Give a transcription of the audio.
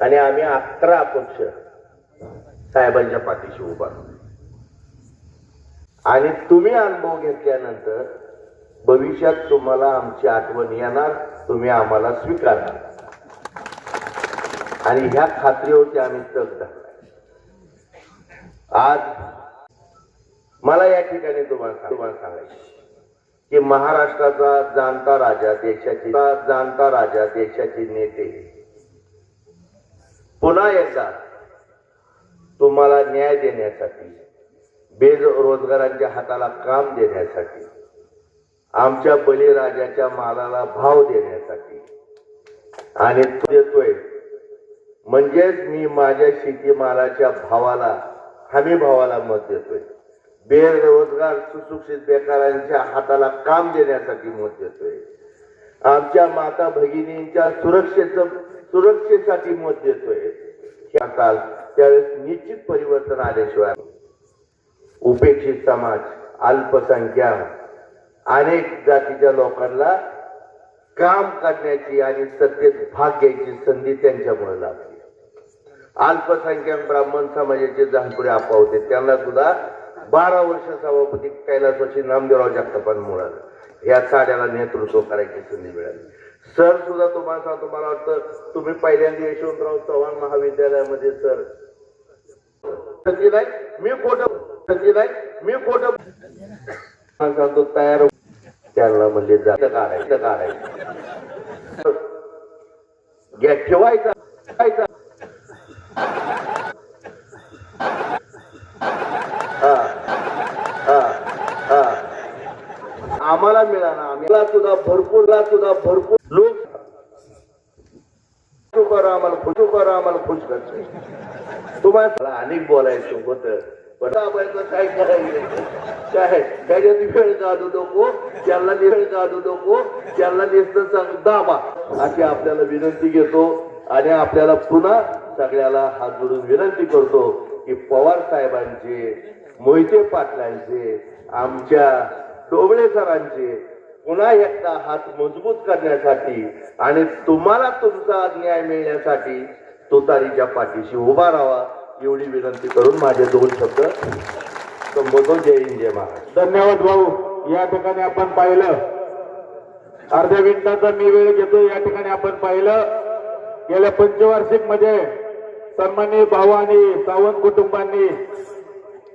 आणि आम्ही अकरा अपक्ष साहेबांच्या पाठीशी उभा आणि तुम्ही अनुभव घेतल्यानंतर भविष्यात तुम्हाला आमची आठवण येणार तुम्ही आम्हाला स्वीकारणार. आणि ह्या खात्रीवरती आम्ही तग धरलाय आज मला या ठिकाणी तुम्हाला तुम्हाला सांगायचं की महाराष्ट्राचा जाणता राजा देशाचे जाणता राजा देशाचे नेते पुन्हा एकदा तुम्हाला न्याय देण्यासाठी बेरोजगारांच्या हाताला काम देण्यासाठी आमच्या बळीराजाच्या मालाला भाव देण्यासाठी. आणि तो देतोय म्हणजेच मी माझ्या शेतीमालाच्या भावाला हमी भावाला मत देतोय. बेरोजगार सुशिक्षित बेकारांच्या हाताला काम देण्यासाठी मत देतोय. आमच्या माता भगिनींच्या सुरक्षेचं सुरक्षेसाठी मत देतोय. असाल त्यावेळेस निश्चित परिवर्तन आल्याशिवाय. उपेक्षित समाज अल्पसंख्याक अनेक जातीच्या लोकांना काम करण्याची आणि सत्तेत भाग घ्यायची संधी त्यांच्यामुळे लागली अल्पसंख्याक ब्राह्मण समाजाचे जहानपुरे आपा होते. त्यांना सुद्धा बारा वर्ष सभापती कैलासवाशी नामदेवराव जगतापांमुळे. या साड्याला नेतृत्व करायची संधी मिळाली. सर सुद्धा तुम्हाला सांगतो मला वाटतं तुम्ही पहिल्यांदा यशवंतराव चव्हाण महाविद्यालयामध्ये सर. सचिन मी खोटं सचिन मी खोटं सांगतो तयार त्यांना म्हणजे जास्त काढायचं काढायचं. घ्या ठेवायचा. आम्हाला मिळाला. आम्हाला सुद्धा भरपूरला सुद्धा भरपूर. लोक उभं राहा, आम्हाला खुश उभं आम्हाला खुश करतो तुम्हाला अनेक बोलायचं होतं पण काय करायचं? काय? त्याच्यात वेळ काढू नको त्याला वेळ काढू नको त्याला नुसतं सांग दाबा. अशी आपल्याला विनंती घेतो आणि आपल्याला पुन्हा सगळ्याला हात जोडून विनंती करतो की पवार साहेबांचे मोहिते पाटलांचे आमच्या डोबळे सरांचे पुन्हा एकदा हात मजबूत करण्यासाठी आणि तुम्हाला तुमचा न्याय मिळण्यासाठी तुतारीच्या पाठीशी उभा राहावा एवढी विनंती करून माझे दोन शब्द संबोधून जय हिंद जय धन्यवाद भाऊ. या ठिकाणी आपण पाहिलं. अर्ध्या मिनिटाचा मी वेळ घेतो या ठिकाणी आपण पाहिलं. गेल्या पंचवार्षिकमध्ये सन्मान्य भावानी सावंत कुटुंबांनी